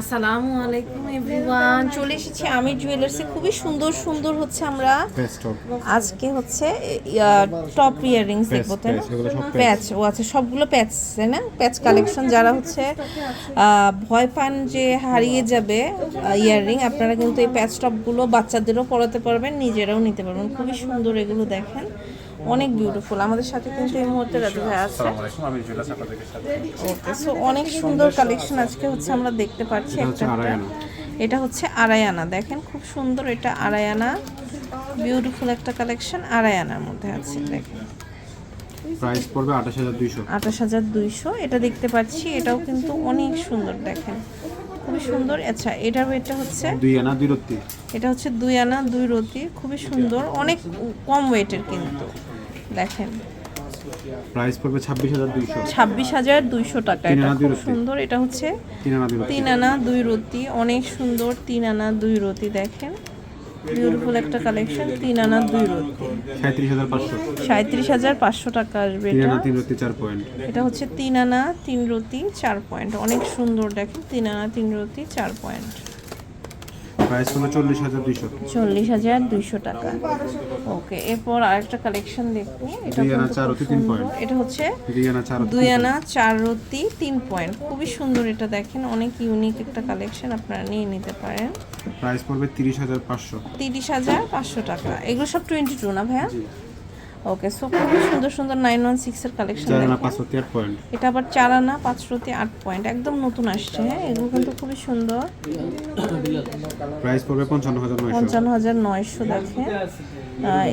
আসসালামু আলাইকুম এভরিওয়ান। চলে এসেছি আমি জুয়েলার্সে খুবই সুন্দর সুন্দর হচ্ছে আমরা আজকে হচ্ছে টপ ইয়াররিংস দেখব তাই না। প্যাচ ও আচ্ছা সবগুলো প্যাচ তাই না? প্যাচ কালেকশন যারা হচ্ছে ভয় পান যে হারিয়ে যাবে ইয়াররিং আপনারা কিন্তু এই প্যাচ টপগুলো বাচ্চাদেরও পরাতে পারবেন নিজেরাও নিতে পারবেন। খুবই সুন্দর এগুলো দেখেন। অনেক বিউটিফুল আমাদের সাথে কিন্তু এই মুহূর্তে রাজু ভাই আছে। ওকে সো অনেক সুন্দর কালেকশন আজকে হচ্ছে আমরা দেখতে পাচ্ছি একটা। এটা হচ্ছে আড়াই আনা দেখেন খুব সুন্দর এটা আড়াই আনা বিউটিফুল একটা কালেকশন আড়াই আনার মধ্যে আছে দেখেন। প্রাইস পড়বে আঠাশ হাজার দুইশো। আঠাশ হাজার দুইশো এটা দেখতে পাচ্ছি। এটাও কিন্তু অনেক সুন্দর দেখেন। খুবই সুন্দর। আচ্ছা এটার এটা হচ্ছে? দুই আনা দুই রত্তি। এটা হচ্ছে দুই আনা দুই রতি খুবই সুন্দর। অনেক কম ওয়েটের কিন্তু। দেখেন। প্রাইস পড়বে ছাব্বিশ হাজার দুইশো। ছাব্বিশ হাজার দুইশো টাকা এটা। খুব সুন্দর এটা হচ্ছে তিন আনা দুই তিন রতি অনেক সুন্দর তিন আনা দুই রতি দেখেন। বিউটিফুল একটা কালেকশন তিন আনা দুই রতি সাঁত্রিশ হাজার পাঁচশো। সাঁত্রিশ হাজার পাঁচশো টাকা আসবে তিন এটা। আনা তিন রত্তি চার পয়েন্ট। এটা হচ্ছে তিন আনা তিন রতি চার পয়েন্ট। অনেক সুন্দর দেখেন। তিন আনা তিন রতি চার পয়েন্ট। প্রাইস হলো চল্লিশ হাজার দুইশো। চল্লিশ হাজার দুইশো টাকা। ওকে এরপর আরেকটা কালেকশন দেখব। এটা দুই আনা চার রতি তিন পয়েন্ট। এটা হচ্ছে দুই আনা চার দুই আনা চার রতি তিন পয়েন্ট খুবই সুন্দর এটা দেখেন অনেক ইউনিক একটা কালেকশন আপনারা নিয়ে নিতে পারেন। প্রাইস পড়বে তিরিশ হাজার পাঁচশো। তিরিশ হাজার পাঁচশো টাকা। এগুলো সব টোয়েন্টি টু না ভাইয়া? ওকে সো খুবই সুন্দর সুন্দর নাইন ওয়ান সিক্সের কালেকশন এটা আবার চার আনা পাঁচশোতে আট পয়েন্ট একদম নতুন আসছে হ্যাঁ? এগুলো কিন্তু খুবই সুন্দর। প্রাইস পড়বে পঞ্চান্ন হাজার নয়শো। দেখেন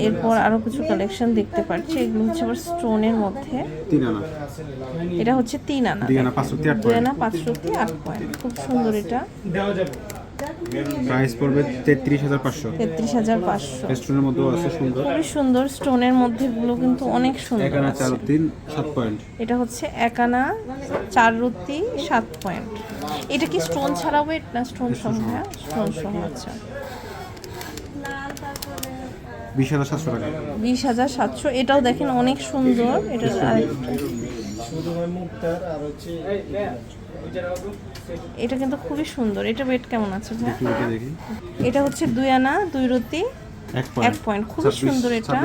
এরপর আরও কিছু কালেকশন দেখতে পাচ্ছি। এগুলো হচ্ছে আবার স্টোনের মধ্যে। তিন আনা। এটা হচ্ছে তিন আনা। দুই আনা পাঁচশোতে আট পয়েন্ট খুব সুন্দর এটা। প্রাইস পড়বে তেত্রিশ হাজার পাঁচশো। তেত্রিশ হাজার পাঁচশো। রেস্টুরেন্টের মধ্যেও আছে সুন্দর। খুবই সুন্দর স্টোনের মধ্যে গুলো কিন্তু অনেক সুন্দর আছে। চার তিন সাত পয়েন্ট। এটা হচ্ছে এক আনা চার রুটি সাত পয়েন্ট। এটা কি স্টোন ছাড়া ওয়েট না স্টোন সহ? স্টোন সহ আচ্ছা। বিশ হাজার সাতশো টাকা। বিশ হাজার সাতশো। এটাও দেখেন অনেক সুন্দর। এটা আরেকটা এটা কিন্তু খুবই সুন্দর। এটা ওয়েট কেমন আছে এটা হচ্ছে দুই আনা দুই রুটি এক point, খুবই সুন্দর এটা।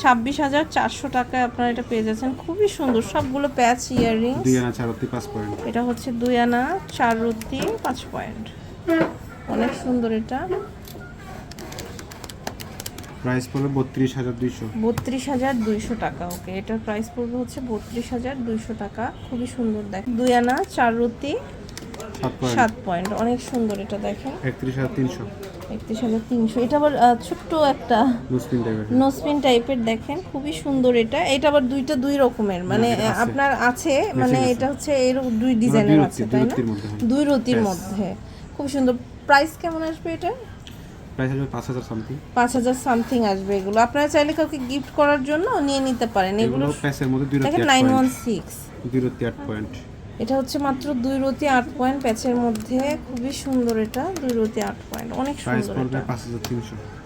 ছাব্বিশ হাজার চারশো। টাকায় আপনারা এটা পেয়ে যাচ্ছেন। খুবই সুন্দর। সবগুলো প্যাচ ইয়াররিংস দুই আনা চার রত্তি পাঁচ পয়েন্ট এটা হচ্ছে দুই আনা চার রুটি পাঁচ পয়েন্ট অনেক সুন্দর এটা। প্রাইস পড়বে বত্রিশ হাজার দুইশো। বত্রিশ হাজার দুইশো টাকা ওকে। এটার প্রাইস পড়বে হচ্ছে বত্রিশ হাজার দুইশো টাকা। খুবই সুন্দর দেখ। দুই আনা চার রুটি সাত পয়েন্ট। অনেক সুন্দর এটা দেখেন। একত্রিশ হাজার তিনশো। একত্রিশ হাজার তিনশো। এটা আবার ছোট্ট একটা মুসলিম টাইপের। নোসপিন টাইপের দেখেন। খুবই সুন্দর এটা। এটা আবার দুইটা দুই রকমের মানে আপনার আছে মানে এটা হচ্ছে এরকম দুই ডিজাইনের আছে তাই না। দুই রতির মধ্যে। খুব সুন্দর। প্রাইস কেমন আসবে এটা প্রাইস আসবে পাঁচ হাজার সামথিং পাঁচ হাজার সামথিং আসবে এগুলো। আপনারা চাইলে কাউকে গিফট করার জন্য নিয়ে নিতে পারেন। এগুলো প্যাসের মধ্যে দুই দেখেন নাইন ওয়ান সিক্স দুই আট পয়েন্ট এটা হচ্ছে মাত্র দুই রতি আট পয়েন্ট প্যাচের মধ্যে খুবই সুন্দর এটা দুই রতি আট পয়েন্ট অনেক সুন্দর এটা।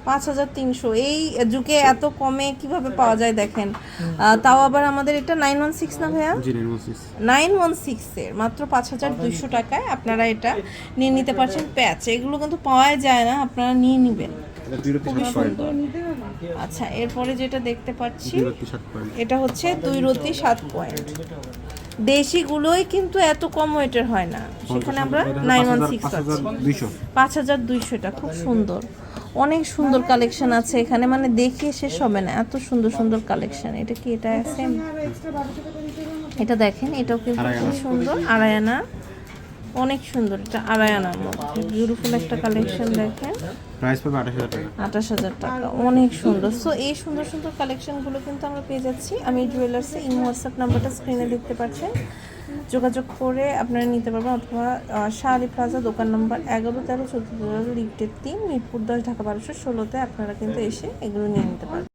পাঁচ হাজার তিনশো। এই যুগে এত কমে কীভাবে পাওয়া যায় দেখেন। তাও আবার আমাদের এটা নাইন ওয়ান সিক্স না ভাইয়া? নাইন ওয়ান সিক্সের মাত্র পাঁচ হাজার দুইশো টাকায় আপনারা এটা নিয়ে নিতে পারছেন প্যাচ। এগুলো কিন্তু পাওয়াই যায় না আপনারা নিয়ে নেবেন। আচ্ছা এরপরে যেটা দেখতে পাচ্ছি এটা হচ্ছে দুই রতি সাত পয়েন্ট। দেশিগুলোই কিন্তু এত কম ওয়েটের হয় না। সেখানে আমরা নাইন ওয়ান সিক্স পাঁচ হাজার দুইশো। পাঁচ হাজার দুইশোটা খুব সুন্দর। অনেক সুন্দর কালেকশন আছে এখানে মানে দেখে শেষ হবে না। এত সুন্দর সুন্দর কালেকশন এটা কি এটা সেম এটা দেখেন এটাও কিন্তু খুব সুন্দর। আড়াই আনা। অনেক সুন্দর এটা আড়াই আনার মধ্যে। বিউটিফুল একটা কালেকশন দেখেন। প্রাইস পাবে আঠাশ হাজার টাকা। আঠাশ হাজার টাকা অনেক সুন্দর। সো এই সুন্দর সুন্দর কালেকশনগুলো কিন্তু আমরা পেয়ে যাচ্ছি। আমি জুয়েলার্সে ইন হোয়াটসঅ্যাপ নাম্বারটা স্ক্রিনে দেখতে পাচ্ছেন যোগাযোগ করে আপনারা নিতে পারবেন অথবা আহ, শাহ আলী প্লাজা দোকান নম্বর এগারো তেরো চোদ্দ লিফটের তিন মিরপুর দশ ঢাকা বারোশো ষোলোতে আপনারা কিন্তু এসে এগুলো নিয়ে নিতে পারবেন।